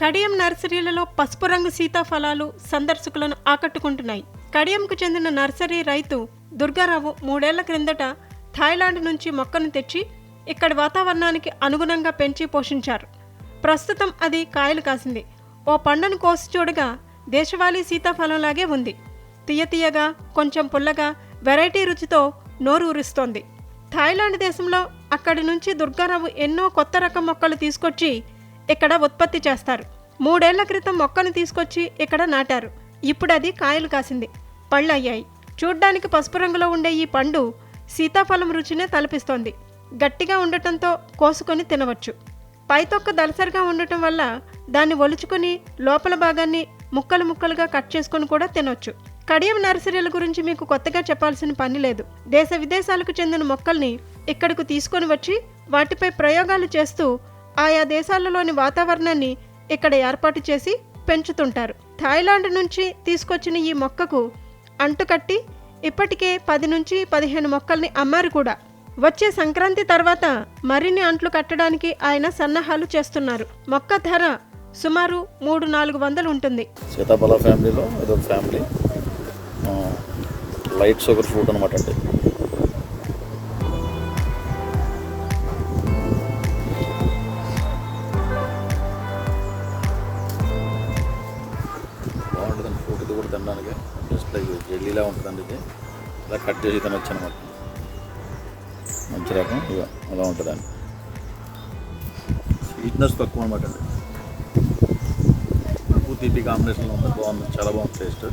కడియం నర్సరీలలో పసుపు రంగు సీతాఫలాలు సందర్శకులను ఆకట్టుకుంటున్నాయి. కడియంకు చెందిన నర్సరీ రైతు దుర్గారావు మూడేళ్ళ క్రిందట థాయిలాండ్ నుంచి మొక్కను తెచ్చి ఇక్కడి వాతావరణానికి అనుగుణంగా పెంచి పోషించారు. ప్రస్తుతం అది కాయలు కాసింది. ఓ పండును కోసి చూడగా దేశవాళీ సీతాఫలంలాగే ఉంది. తీయ తీయగా కొంచెం పుల్లగా వెరైటీ రుచితో నోరు ఊరిస్తోంది. థాయిలాండ్ దేశంలో అక్కడి నుంచి దుర్గారావు ఎన్నో కొత్త రకం మొక్కలు తీసుకొచ్చి ఇక్కడ ఉత్పత్తి చేస్తారు. మూడేళ్ళ క్రితం మొక్కను తీసుకొచ్చి ఇక్కడ నాటారు. ఇప్పుడు అది కాయలు కాసింది. పళ్ళు అయ్యాయి చూడ్డానికి పసుపు రంగులో ఉండే ఈ పండు సీతాఫలం రుచినే తలపిస్తోంది. గట్టిగా ఉండటంతో కోసుకొని తినవచ్చు. పైతొక్క దలసరిగా ఉండటం వల్ల దాన్ని ఒలుచుకొని లోపల భాగాన్ని ముక్కలు ముక్కలుగా కట్ చేసుకొని కూడా తినొచ్చు. కడియం నర్సరీల గురించి మీకు కొత్తగా చెప్పాల్సిన పని లేదు. దేశ విదేశాలకు చెందిన మొక్కల్ని ఇక్కడకు తీసుకొని వచ్చి వాటిపై ప్రయోగాలు చేస్తూ ఆయా దేశాలలోని వాతావరణాన్ని ఇక్కడ ఏర్పాటు చేసి పెంచుతుంటారు. థాయిలాండ్ నుంచి తీసుకొచ్చిన ఈ మొక్కకు అంటుకట్టి ఇప్పటికే పది నుంచి పదిహేను మొక్కల్ని అమ్మారు కూడా. వచ్చే సంక్రాంతి తర్వాత మరిన్ని అంట్లు కట్టడానికి ఆయన సన్నాహాలు చేస్తున్నారు. మొక్క ధర సుమారు మూడు నాలుగు వందలు ఉంటుంది. సీతాఫల ఫ్యామిలీలో ఇదొక ఫ్యామిలీ. లైట్ షుగర్ ఫ్రూట్ అనమాట అండి. ఇది కూడా తినడానికి. జస్ట్ లైక్ జెల్లీలా ఉంటుందండి ఇది. ఇలా కట్ చేసి తినొచ్చు అనమాట మంచి రకం. ఇక అలా ఉంటుందండి. స్వీట్నెస్ తక్కువ అనమాట అండి. ఉప్పు తీపి కాంబినేషన్లో ఉంది బాగుంది. చాలా బాగుంది టేస్ట్